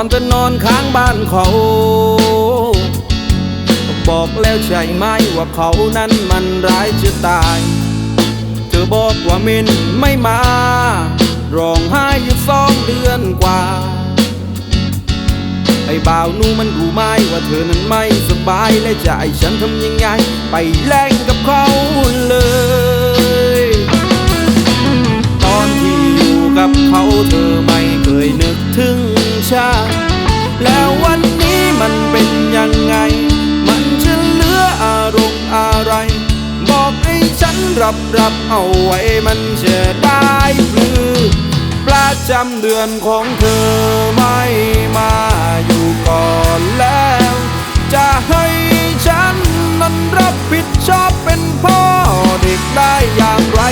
อตอนเธอนอนค้างบ้านเขา บอกแล้วใช่ไหมว่าเขานั้นมันร้ายจะตาย เธอบอกว่ามินไม่มา ร้องไห้อยู่สองเดือนกว่า ไอ้บ่าวนูมันรู้ไหมว่าเธอนั้นไม่สบายและจะให้ฉันทำยังไง ไปแลกกับเขาเลยตอนที่อยู่กับเขาเธอ รับรับเอาไว้มันจะได้หรือประจำเดือนของเธอไม่มาอยู่ก่อนแล้ว จะให้ฉันนั้นรับผิดชอบเป็นพ่อเด็กได้อย่างไร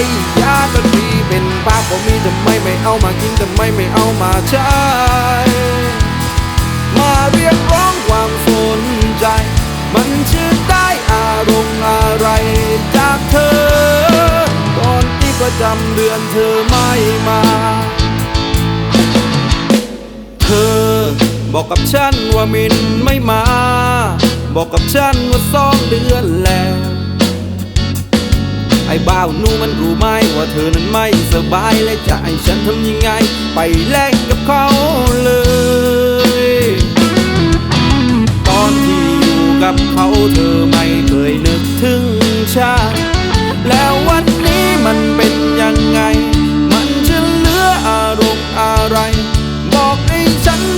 ยาตรีเป็นป้าผมมีทำไมไม่เอามากินทำไมไม่เอามาใช้ จำเดือนเธอไม่มา เธอบอกกับฉันว่ามินไม่มา บอกกับฉันว่าสองเดือนแล้ว ไอ้บ่าวนูมันรู้ไหมว่าเธอนั้นไม่สบายและจะให้ฉันทำยังไง ไปแลกกับเขาเลย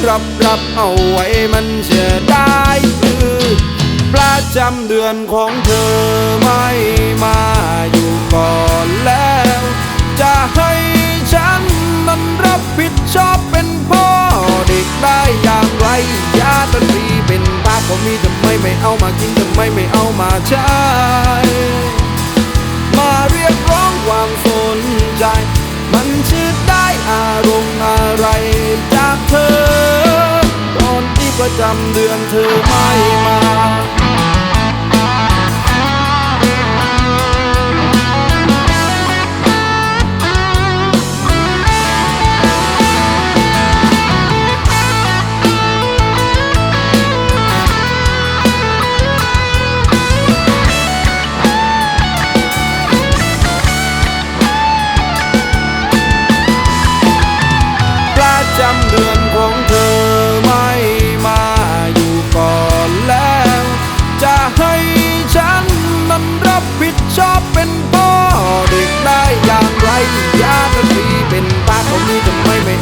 รับรับเอาไว้มันจะได้คือประจำเดือนของเธอไม่มาอยู่ก่อนแล้ว จะให้ฉันนั้นรับผิดชอบเป็นพ่อเด็กได้อย่างไรยาตรีเป็นตาผมมีทำไมไม่เอามากินทำไมไม่เอามาใช้ ประจำเดือนเธอไม่มา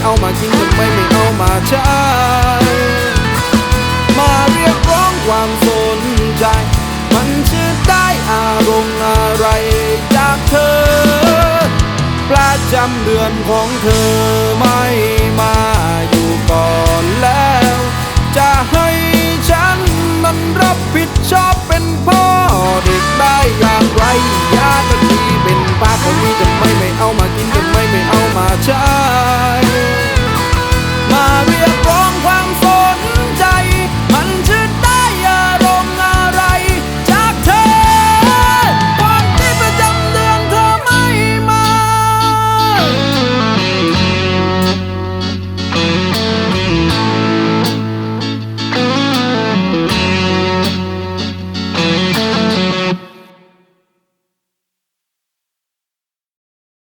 เอามากินทำไมไม่เอามาใช้มาเรียกร้องความสนใจ มันจะได้อารมณ์อะไรจากเธอประจำเดือนของเธอไม่